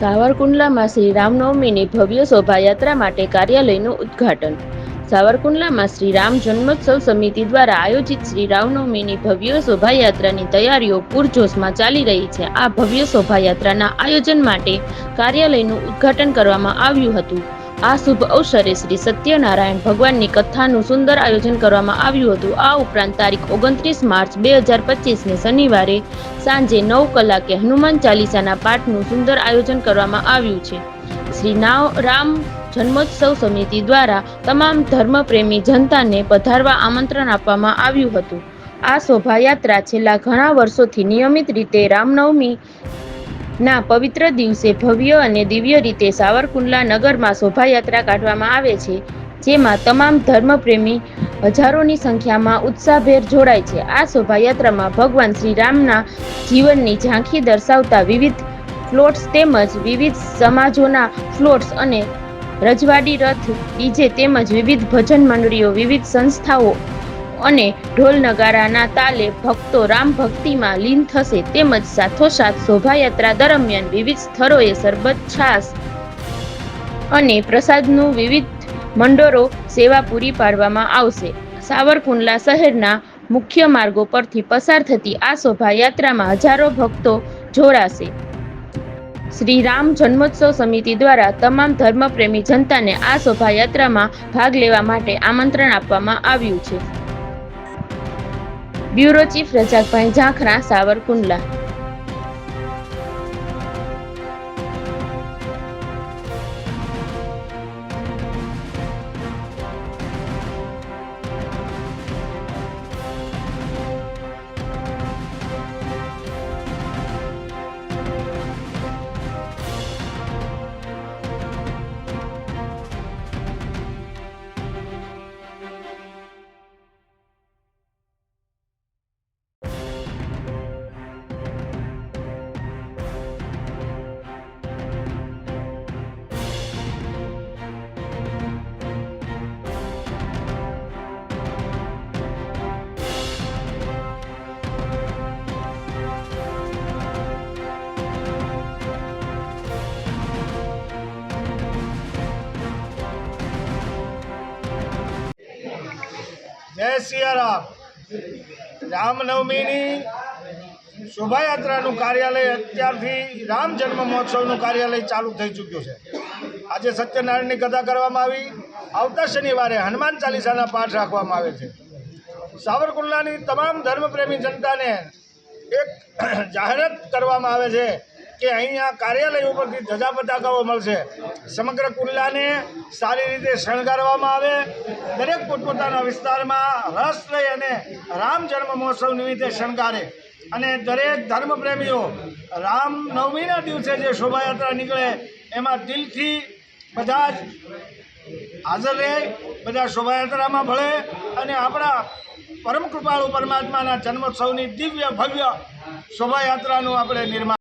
સાવરકુંડલામાં શ્રી રામનવમીની ભવ્ય શોભાયાત્રા માટે કાર્યાલયનું ઉદ્ઘાટન. સાવરકુંડલામાં શ્રી રામ જન્મોત્સવ સમિતિ દ્વારા આયોજિત શ્રી રામનવમીની ભવ્ય શોભાયાત્રાની તૈયારીઓ પૂરજોશમાં ચાલી રહી છે. આ ભવ્ય શોભાયાત્રાના આયોજન માટે કાર્યાલયનું ઉદ્ઘાટન કરવામાં આવ્યું હતું. આ શુભ અવસરે શ્રી સત્યનારાયણ ભગવાનની કથાનું સુંદર આયોજન કરવામાં આવ્યું હતું. આ ઉપરાંત તારીખ ઓગણત્રીસ માર્ચ બે હજાર પચીસને શનિવારે સાંજે નવ કલાકે હનુમાન ચાલીસાના પાઠનું સુંદર આયોજન કરવામાં આવ્યું છે. શ્રી રામ જન્મોત્સવ સમિતિ દ્વારા તમામ ધર્મપ્રેમી જનતાને પધારવા આમંત્રણ આપવામાં આવ્યું હતું. આ શોભાયાત્રા છેલ્લા ઘણા વર્ષોથી નિયમિત રીતે રામનવમી ના, પવિત્ર દિવસે ભવ્ય અને દિવ્ય રીતે સાવરકુંડલા નગરમાં શોભાયાત્રા કાઢવામાં આવે છે, જેમાં તમામ ધર્મપ્રેમી હજારોની સંખ્યામાં ઉત્સાહભેર જોડાય છે. આ શોભાયાત્રામાં ભગવાન શ્રી રામના જીવનની ઝાંખી દર્શાવતા વિવિધ ફ્લોટ્સ તેમજ વિવિધ સમાજોના ફ્લોટ્સ અને રજવાડી રથ ડીજે તેમજ વિવિધ ભજન મંડળીઓ, વિવિધ સંસ્થાઓ અને ઢોલ નગારાના તાલે ભક્તો રામ ભક્તિમાં લીન થશે તેમજ સાથોસાથ શોભાયાત્રા દરમિયાન વિવિધ સ્થળોએ સરબત છાસ અને પ્રસાદનું વિવિધ મંડોરો સેવા પૂરી પાડવામાં આવશે. સાવરકુંડલા શહેરના મુખ્ય માર્ગો પરથી પસાર થતી આ શોભાયાત્રામાં હજારો ભક્તો જોડાશે. શ્રી રામ જન્મોત્સવ સમિતિ દ્વારા તમામ ધર્મપ્રેમી જનતાને આ શોભાયાત્રામાં ભાગ લેવા માટે આમંત્રણ આપવામાં આવ્યું છે. બ્યુરો ચીફ રજાકભાઈ ઝાંખરા સાવરકુંડલા જય સિયારામ. રામનવમીની શોભાયાત્રાનું કાર્યાલય અત્યારથી રામ જન્મ મહોત્સવનું કાર્યાલય ચાલુ થઈ ચૂક્યું છે. આજે સત્યનારાયણની કથા કરવામાં આવી. આવતા શનિવારે હનુમાન ચાલીસાના પાઠ રાખવામાં આવે છે. સાવરકુંડલાની તમામ ધર્મપ્રેમી જનતાને એક જાહેરાત કરવામાં આવે છે કે અહીંયા કાર્યાલય ઉપરથી ધજા પતાકાઓ મળશે. સમગ્ર કુલ્લાને સારી રીતે શણગારવામાં આવે. દરેક પોતપોતાના વિસ્તારમાં રસ લઈ અને રામ જન્મ મહોત્સવ નિમિત્તે શણગારે. અને દરેક ધર્મપ્રેમીઓ રામ નવમીના દિવસે જે શોભાયાત્રા નીકળે, એમાં દિલથી બધા જ હાજર રહે, બધા શોભાયાત્રામાં ભળે અને આપણા પરમ કૃપાળુ પરમાત્માના જન્મોત્સવની દિવ્ય ભવ્ય શોભાયાત્રાનું આપણે નિર્માણ